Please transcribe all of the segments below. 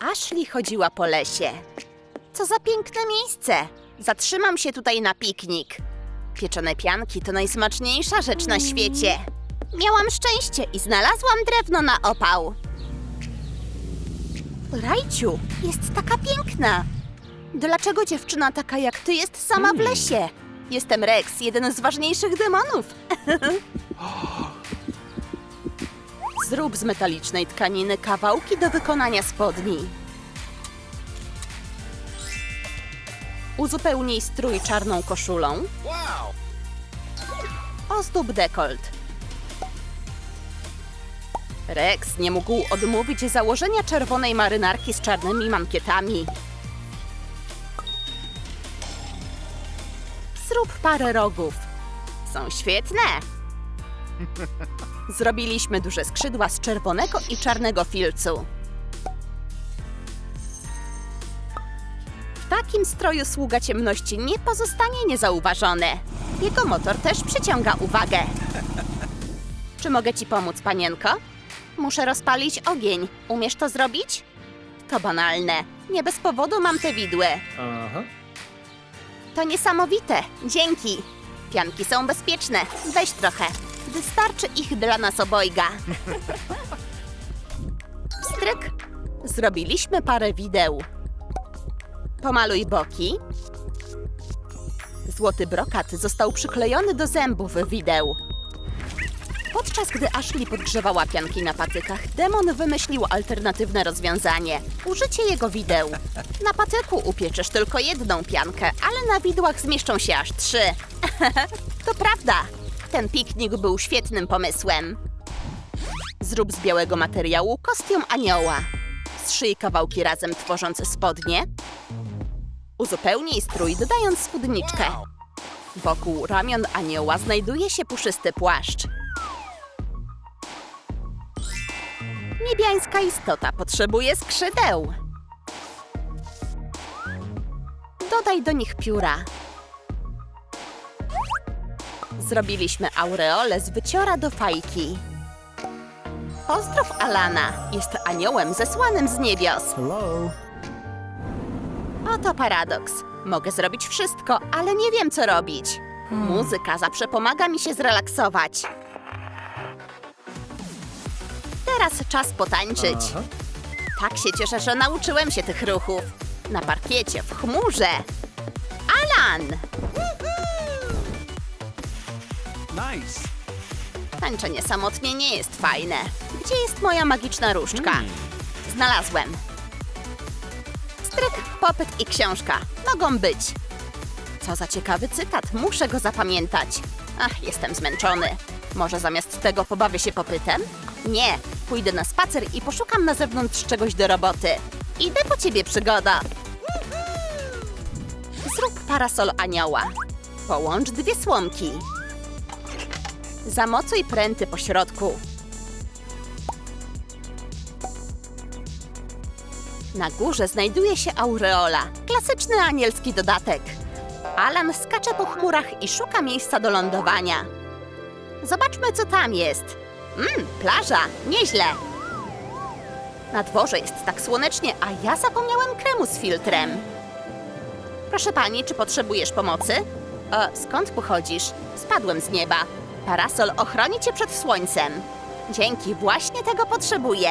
Ashley chodziła po lesie. Co za piękne miejsce! Zatrzymam się tutaj na piknik. Pieczone pianki to najsmaczniejsza rzecz na świecie. Miałam szczęście i znalazłam drewno na opał. Rajciu, jest taka piękna. Dlaczego dziewczyna taka jak ty jest sama w lesie? Jestem Rex, jeden z ważniejszych demonów. Zrób z metalicznej tkaniny kawałki do wykonania spodni. Uzupełnij strój czarną koszulą. Ozdób dekolt. Rex nie mógł odmówić założenia czerwonej marynarki z czarnymi mankietami. Zrób parę rogów. Są świetne. Zrobiliśmy duże skrzydła z czerwonego i czarnego filcu. W takim stroju sługa ciemności nie pozostanie niezauważony. Jego motor też przyciąga uwagę. Czy mogę ci pomóc, panienko? Muszę rozpalić ogień. Umiesz to zrobić? To banalne. Nie bez powodu mam te widły. Aha. To niesamowite. Dzięki. Pianki są bezpieczne. Weź trochę. Wystarczy ich dla nas obojga. Stryk. Zrobiliśmy parę wideł. Pomaluj boki. Złoty brokat został przyklejony do zębów wideł. Podczas gdy Ashley podgrzewała pianki na patykach, demon wymyślił alternatywne rozwiązanie. Użycie jego wideł. Na patyku upieczysz tylko jedną piankę, ale na widłach zmieszczą się aż trzy. to prawda. Ten piknik był świetnym pomysłem. Zrób z białego materiału kostium anioła. Zszyj kawałki razem tworząc spodnie. Uzupełnij strój dodając spódniczkę. Wokół ramion anioła znajduje się puszysty płaszcz. Niebiańska istota potrzebuje skrzydeł. Dodaj do nich pióra. Zrobiliśmy aureolę z wyciora do fajki. Pozdrow Alana. Jest aniołem zesłanym z niebios. Hello. Oto paradoks. Mogę zrobić wszystko, ale nie wiem, co robić. Muzyka zawsze pomaga mi się zrelaksować. Teraz czas potańczyć. Aha. Tak się cieszę, że nauczyłem się tych ruchów. Na parkiecie, w chmurze. Alan! Nice. Tańczenie samotnie nie jest fajne. Gdzie jest moja magiczna różdżka? Znalazłem. Stryk, popyt i książka. Mogą być. Co za ciekawy cytat. Muszę go zapamiętać. Ach, jestem zmęczony. Może zamiast tego pobawię się popytem? Nie. Pójdę na spacer i poszukam na zewnątrz czegoś do roboty. Idę po ciebie, przygoda. Zrób parasol anioła. Połącz dwie słomki. Zamocuj pręty po środku. Na górze znajduje się aureola, klasyczny anielski dodatek. Alan skacze po chmurach i szuka miejsca do lądowania. Zobaczmy, co tam jest. Mmm, plaża, nieźle. Na dworze jest tak słonecznie, a ja zapomniałem kremu z filtrem. Proszę pani, czy potrzebujesz pomocy? E, skąd pochodzisz? Spadłem z nieba. Parasol ochroni cię przed słońcem. Dzięki, właśnie tego potrzebuję.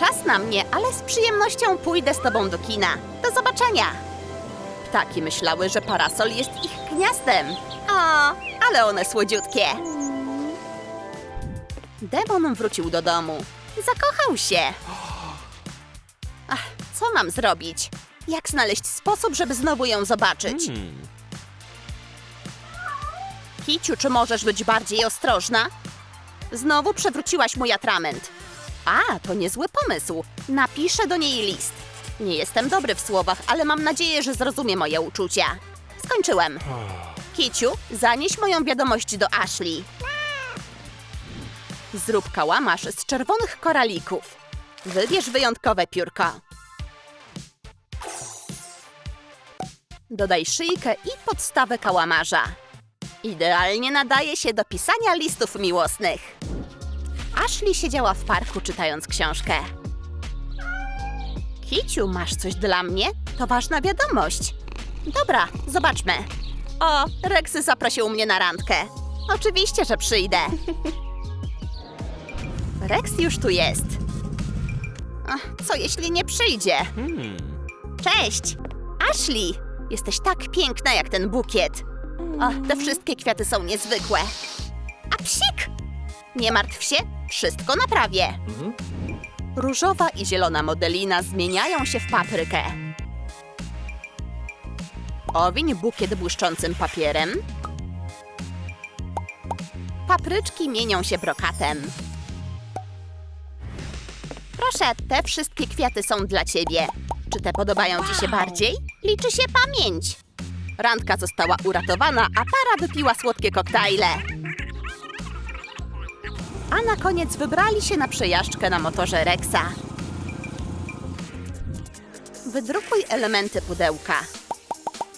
Czas na mnie, ale z przyjemnością pójdę z tobą do kina. Do zobaczenia. Ptaki myślały, że parasol jest ich gniazdem. O, ale one słodziutkie. Demon wrócił do domu. Zakochał się. Ach, co mam zrobić? Jak znaleźć sposób, żeby znowu ją zobaczyć? Kiciu, czy możesz być bardziej ostrożna? Znowu przewróciłaś mój atrament. A, to niezły pomysł. Napiszę do niej list. Nie jestem dobry w słowach, ale mam nadzieję, że zrozumie moje uczucia. Skończyłem. Kiciu, zanieś moją wiadomość do Ashley. Zrób kałamarz z czerwonych koralików. Wybierz wyjątkowe piórko. Dodaj szyjkę i podstawę kałamarza. Idealnie nadaje się do pisania listów miłosnych. Ashley siedziała w parku czytając książkę. Kiciu, masz coś dla mnie? To ważna wiadomość. Dobra, zobaczmy. O, Rexy zaprosił mnie na randkę. Oczywiście, że przyjdę. Rex już tu jest. Ach, co jeśli nie przyjdzie? Hmm. Cześć! Ashley! Jesteś tak piękna jak ten bukiet. O, te wszystkie kwiaty są niezwykłe. A psik! Nie martw się, wszystko naprawię. Mhm. Różowa i zielona modelina zmieniają się w paprykę. Owiń bukiet błyszczącym papierem. Papryczki mienią się brokatem. Proszę, te wszystkie kwiaty są dla ciebie. Czy te podobają ci się bardziej? Liczy się pamięć. Randka została uratowana, a para wypiła słodkie koktajle. A na koniec wybrali się na przejażdżkę na motorze Rexa. Wydrukuj elementy pudełka.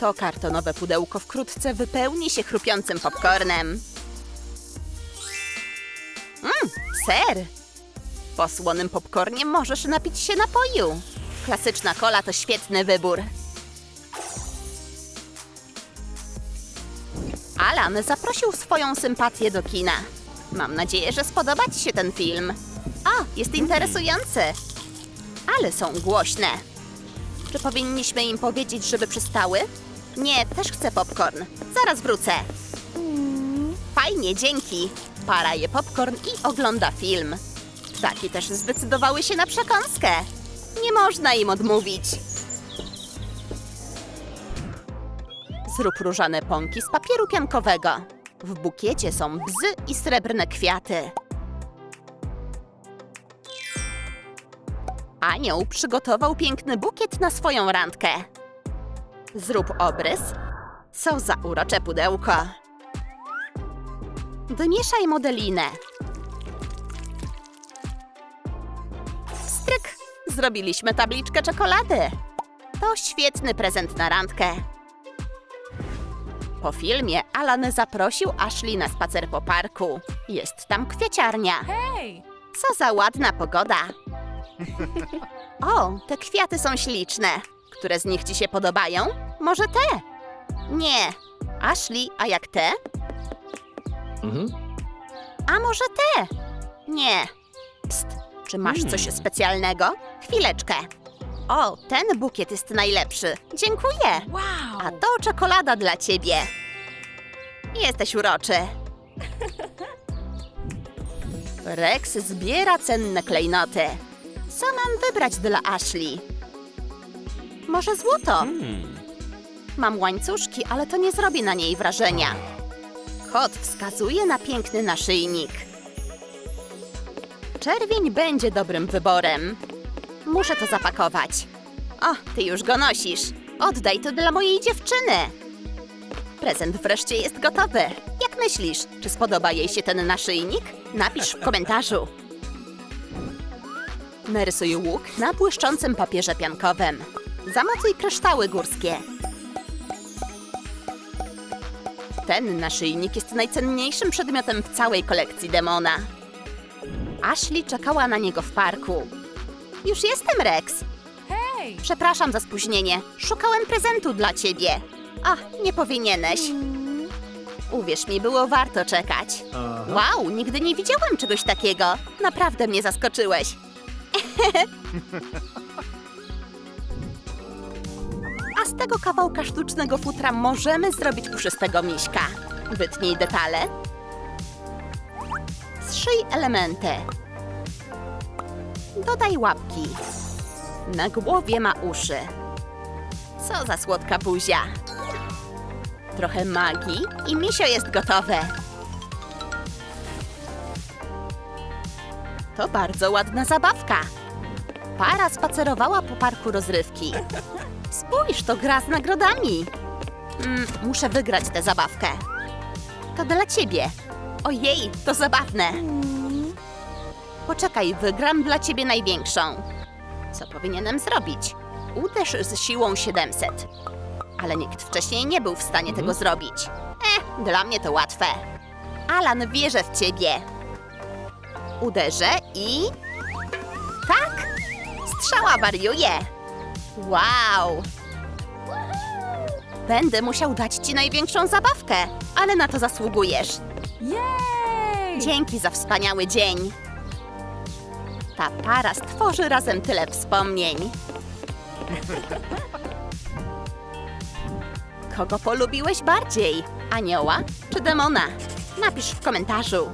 To kartonowe pudełko wkrótce wypełni się chrupiącym popcornem. Mmm, ser! Po słonym popcornie możesz napić się napoju. Klasyczna kola to świetny wybór. Alan zaprosił swoją sympatię do kina. Mam nadzieję, że spodoba Ci się ten film. O, jest interesujący. Ale są głośne. Czy powinniśmy im powiedzieć, żeby przestały? Nie, też chcę popcorn. Zaraz wrócę. Fajnie, dzięki. Para je popcorn i ogląda film. Ptaki też zdecydowały się na przekąskę. Nie można im odmówić. Zrób różane pąki z papieru piankowego. W bukiecie są bzy i srebrne kwiaty. Anioł przygotował piękny bukiet na swoją randkę. Zrób obrys. Co za urocze pudełko. Wymieszaj modelinę. Stryk! Zrobiliśmy tabliczkę czekolady. To świetny prezent na randkę. Po filmie Alan zaprosił Ashley na spacer po parku. Jest tam kwieciarnia. Hej! Co za ładna pogoda. O, te kwiaty są śliczne. Które z nich ci się podobają? Może te? Nie. Ashley, a jak te? Mhm. A może te? Nie. Psst, czy masz coś Hmm. specjalnego? Chwileczkę. O, ten bukiet jest najlepszy. Dziękuję. Wow! A to czekolada dla ciebie. Jesteś uroczy. Rex zbiera cenne klejnoty. Co mam wybrać dla Ashley? Może złoto? Hmm. Mam łańcuszki, ale to nie zrobi na niej wrażenia. Kot wskazuje na piękny naszyjnik. Czerwień będzie dobrym wyborem. Muszę to zapakować. O, ty już go nosisz. Oddaj to dla mojej dziewczyny. Prezent wreszcie jest gotowy. Jak myślisz, czy spodoba jej się ten naszyjnik? Napisz w komentarzu. Narysuj łuk na błyszczącym papierze piankowym. Zamocuj kryształy górskie. Ten naszyjnik jest najcenniejszym przedmiotem w całej kolekcji Demona. Ashley czekała na niego w parku. Już jestem, Rex. Hej! Przepraszam za spóźnienie. Szukałem prezentu dla ciebie. Ach, nie powinieneś. Uwierz mi, było warto czekać. Aha. Wow, nigdy nie widziałam czegoś takiego. Naprawdę mnie zaskoczyłeś. A z tego kawałka sztucznego futra możemy zrobić puszystego miśka. Wytnij detale. Zszyj elementy. Dodaj łapki. Na głowie ma uszy. Co za słodka buzia. Trochę magii i misio jest gotowe. To bardzo ładna zabawka. Para spacerowała po parku rozrywki. Spójrz, to gra z nagrodami. Mm, muszę wygrać tę zabawkę. To dla ciebie. Ojej, to zabawne. Poczekaj, wygram dla ciebie największą. Co powinienem zrobić? Uderz z siłą 700. Ale nikt wcześniej nie był w stanie tego zrobić. Eh, dla mnie to łatwe. Alan, wierzę w ciebie. Uderzę i... Tak! Strzała wariuje! Wow! Będę musiał dać ci największą zabawkę, ale na to zasługujesz. Jej! Dzięki za wspaniały dzień. Ta para stworzy razem tyle wspomnień. Kogo polubiłeś bardziej? Anioła czy demona? Napisz w komentarzu.